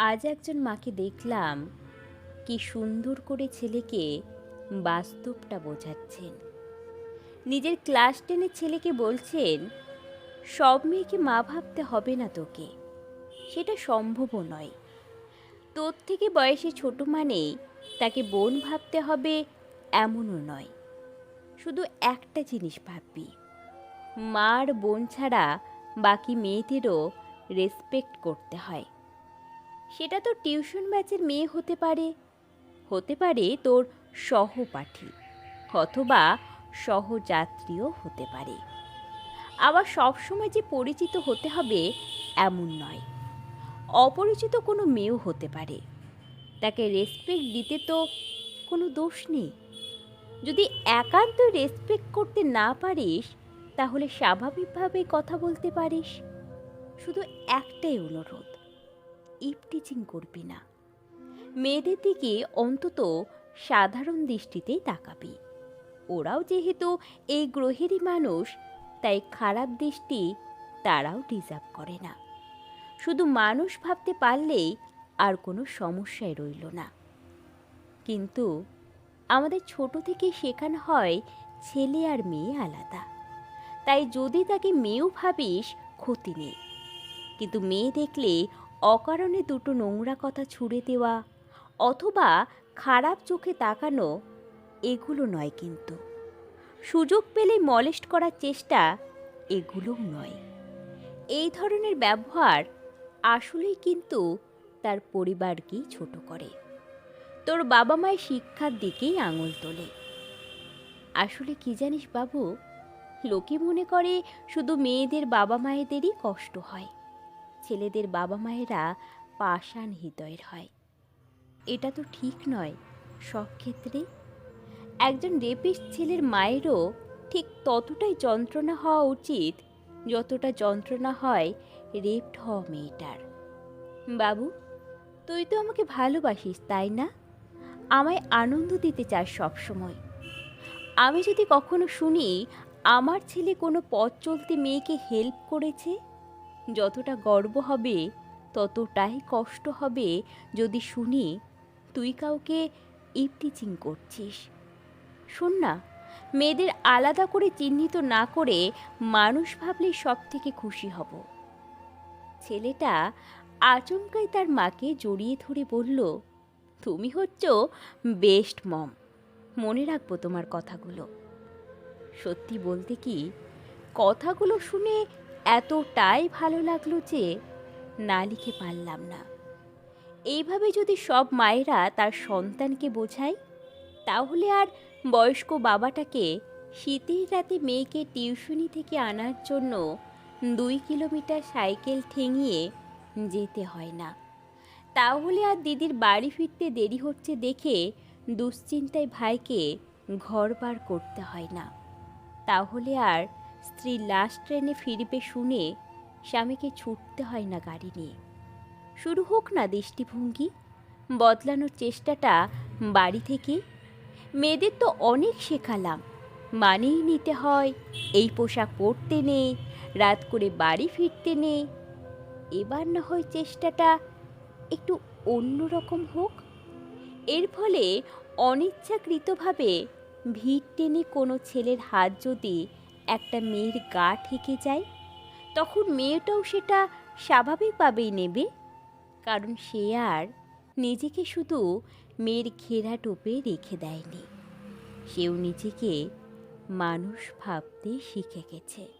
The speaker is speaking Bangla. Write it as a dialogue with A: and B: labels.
A: আজ একজন মাকে দেখলাম কি সুন্দর করে ছেলেকে বাস্তবটা বোঝাচ্ছেন। নিজের ক্লাস টেনের ছেলেকে বলছেন, সব মেয়েকে মা ভাবতে হবে না তোকে। সেটা সম্ভবও নয়। তোর থেকে বয়সে ছোট মানেই তাকে বোন ভাবতে হবে এমনও নয়। শুধু একটা জিনিস ভাববি। মার বোন ছাড়া বাকি মেয়েদেরও রেসপেক্ট করতে হয়। সেটা তো টিউশন ব্যাচের মেয়ে হতে পারে। হতে পারে তোর সহপাঠী অথবা সহযাত্রীও হতে পারে। আবার সবসময় যে পরিচিত হতে হবে এমন নয়। অপরিচিত কোনো মেয়েও হতে পারে। তাকে রেসপেক্ট দিতে তো কোনো দোষ নেই। যদি একান্ত রেসপেক্ট করতে না পারিস, তাহলে স্বাভাবিকভাবেই কথা বলতে পারিস। শুধু একটাই অনুরোধ। ইপ টিচিং করবি না। মেয়েদের দিকে অন্তত সাধারণ দৃষ্টিতেই তাকাবি। ওরাও যেহেতু এই গ্রহেরই মানুষ, তাই খারাপ দৃষ্টি তারাও ডিজার্ভ করে না। শুধু মানুষ ভাবতে পারলেই আর কোনো সমস্যায় রইল না। কিন্তু আমাদের ছোট থেকে শেখানো হয় ছেলে আর মেয়ে আলাদা। তাই যদি তাকে মেয়েও ভাবিস, ক্ষতি নেই। কিন্তু মেয়ে দেখলে অকারণে দুটো নোংরা কথা ছুড়ে দেওয়া অথবা খারাপ চোখে তাকানো, এগুলো নয় কিন্তু। সুযোগ পেলে মলেস্ট করার চেষ্টা এগুলোও নয়। এই ধরনের ব্যবহার আসলেই কিন্তু তার পরিবারকেই ছোট করে। তোর বাবা মায়ের শিক্ষার দিকেই আঙুল তোলে। আসলে কি জানিস বাবু? লোকে মনে করে শুধু মেয়েদের বাবা মায়েদেরই কষ্ট হয়। ছেলেদের বাবা মায়েরা পাষাণ হৃদয়ের হয়। এটা তো ঠিক নয়, সব ক্ষেত্রে। একজন রেপিস্ট ছেলের মায়েরও ঠিক ততটাই যন্ত্রণা হওয়া উচিত যতটা যন্ত্রণা হয় রেপড হওয়া মেয়েটার। বাবু, তুই তো আমাকে ভালোবাসিস, তাই না? আমায় আনন্দ দিতে চাস সবসময়। আমি যদি কখনো শুনি আমার ছেলে কোনো পথ চলতে মেয়েকে হেল্প করেছে? যতটা গর্ব হবে, ততটাই কষ্ট হবে যদি শুনি তুই কাউকে ইপটিচিং করছিস। শোন না, মেয়েদের আলাদা করে চিহ্নিত না করে মানুষ ভাবলেই সব থেকে খুশি হব। ছেলেটা আচমকাই তার মাকে জড়িয়ে ধরে বলল, তুমি হচ্ছ বেস্ট মম। মনে রাখব তোমার কথাগুলো। সত্যি বলতে কি, কথাগুলো শুনে এতটাই ভালো লাগল যে না লিখে পারলাম না। এইভাবে যদি সব মায়েরা তার সন্তানকে বোঝায়, তাহলে আর বয়স্ক বাবাটাকে শীতের রাতে মেয়েকে টিউশনি থেকে আনার জন্য দুই কিলোমিটার সাইকেল ঠেঙিয়ে যেতে হয় না। তাহলে আর দিদির বাড়ি ফিরতে দেরি হচ্ছে দেখে দুশ্চিন্তায় ভাইকে ঘর বার করতে হয় না। তাহলে আর স্ত্রী লাস্ট ট্রেনে ফিরবে শুনে স্বামীকে ছুটতে হয় না গাড়ি নিয়ে। শুরু হোক না দৃষ্টিভঙ্গি, বদলানোর চেষ্টাটা বাড়ি থেকে। মেয়েদের তো অনেক শেখালাম মানিয়ে নিতে হয়, এই পোশাক পরতে নেই, রাত করে বাড়ি ফিরতে নেই। এবার না হয় চেষ্টাটা একটু অন্যরকম হোক। এর ফলে অনিচ্ছাকৃতভাবে ভিড় টেনে কোনো ছেলের হাত যদি একটা মেয়ের গা থেকে যায়, তখন মেয়েটাও সেটা স্বাভাবিকভাবেই নেবে। কারণ সে আর নিজেকে শুধু মেয়ের ঘেরা টোপে রেখে দেয়নি। সেও নিজেকে মানুষ ভাবতে শিখে গেছে।